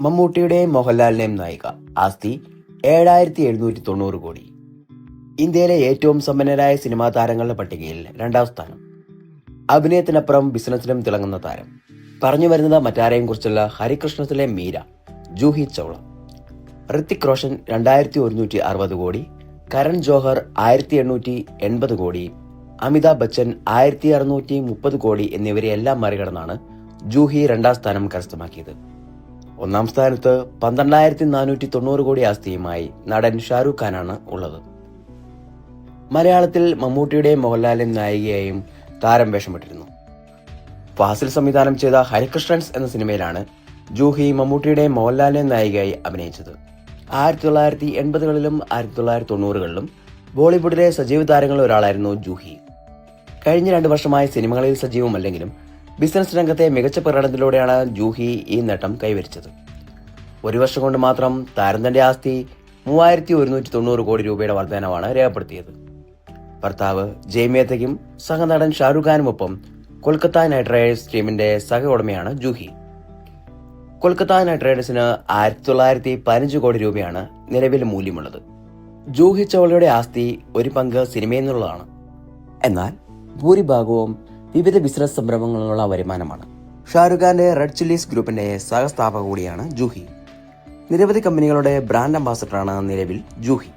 മമ്മൂട്ടിയുടെയും മോഹൻലാലിന്റെയും നായിക ആസ്തി ഏഴായിരത്തി എഴുന്നൂറ്റി തൊണ്ണൂറ് കോടി. ഇന്ത്യയിലെ ഏറ്റവും സമ്പന്നരായ സിനിമാ താരങ്ങളുടെ പട്ടികയിൽ രണ്ടാം സ്ഥാനം. അഭിനയത്തിനപ്പുറം ബിസിനസ്സിലും തിളങ്ങുന്ന താരം. പറഞ്ഞു വരുന്നത് മറ്റാരെയും കുറിച്ചുള്ള ഹരികൃഷ്ണത്തിലെ മീര ജൂഹി ചൗള. ഋത്തിക് റോഷൻ രണ്ടായിരത്തി ഒരുന്നൂറ്റി അറുപത് കോടി കരൺ ജോഹർ ആയിരത്തി എണ്ണൂറ്റി എൺപത് കോടി അമിതാഭ് ബച്ചൻ ആയിരത്തി അറുന്നൂറ്റി മുപ്പത് കോടി എന്നിവരെ എല്ലാം മറികടന്നാണ് ജൂഹി രണ്ടാം സ്ഥാനം കരസ്ഥമാക്കിയത്. ഒന്നാം സ്ഥാനത്ത് പന്ത്രണ്ടായിരത്തി നാനൂറ്റി തൊണ്ണൂറ് കോടി ആസ്തിയുമായി നടൻ ഷാരൂഖ് ഖാനാണ് ഉള്ളത്. മലയാളത്തിൽ മമ്മൂട്ടിയുടെ മോഹൻലാലിന്റെയും നായികയായും താരം വേഷമിട്ടിരുന്നു. ഫാസിൽ സംവിധാനം ചെയ്ത ഹരികൃഷ്ണൻസ് എന്ന സിനിമയിലാണ് ജൂഹി മമ്മൂട്ടിയുടെ മോഹൻലാലിന്റെയും നായികയായി അഭിനയിച്ചത്. ആയിരത്തി തൊള്ളായിരത്തി എൺപതുകളിലും ആയിരത്തി തൊള്ളായിരത്തി തൊണ്ണൂറുകളിലും ബോളിവുഡിലെ സജീവ താരങ്ങളിൽ ഒരാളായിരുന്നു ജൂഹി. കഴിഞ്ഞ രണ്ട് വർഷമായി സിനിമകളിൽ സജീവമല്ലെങ്കിലും ബിസിനസ് രംഗത്തെ മികച്ച പ്രകടനത്തിലൂടെയാണ് ജൂഹി ഈ നേട്ടം കൈവരിച്ചത്. ഒരു വർഷം കൊണ്ട് മാത്രം താരം തന്റെ ആസ്തി മൂവായിരത്തി ഒരുന്നൂറ്റി തൊണ്ണൂറ് കോടി രൂപയുടെ വർധനമാണ് രേഖപ്പെടുത്തിയത്. ഭർത്താവ് ജയ്മേത്തയ്ക്കും സഹനടൻ ഷാരൂഖ് ഖാനുമൊപ്പം കൊൽക്കത്ത നൈറ്റ് റൈഡേഴ്സ് ടീമിന്റെ സഹ ഉടമയാണ് ജൂഹി. കൊൽക്കത്ത നൈറ്റ് റൈഡേഴ്സിന് ആയിരത്തി തൊള്ളായിരത്തി പതിനഞ്ച് കോടി രൂപയാണ് നിലവിൽ മൂല്യമുള്ളത്. ജൂഹി ചൗളയുടെ ആസ്തി ഒരു പങ്ക് സിനിമയിൽ നിന്നുള്ളതാണ്. എന്നാൽ ഭൂരിഭാഗവും വിവിധ ബിസിനസ് സംരംഭങ്ങളിലുള്ള വരുമാനമാണ്. ഷാരൂഖ് ഖാന്റെ റെഡ് ചില്ലീസ് ഗ്രൂപ്പിന്റെ സഹസ്ഥാപക കൂടിയാണ് ജൂഹി. നിരവധി കമ്പനികളുടെ ബ്രാൻഡ് അംബാസഡറാണ് നിലവിൽ ജൂഹി.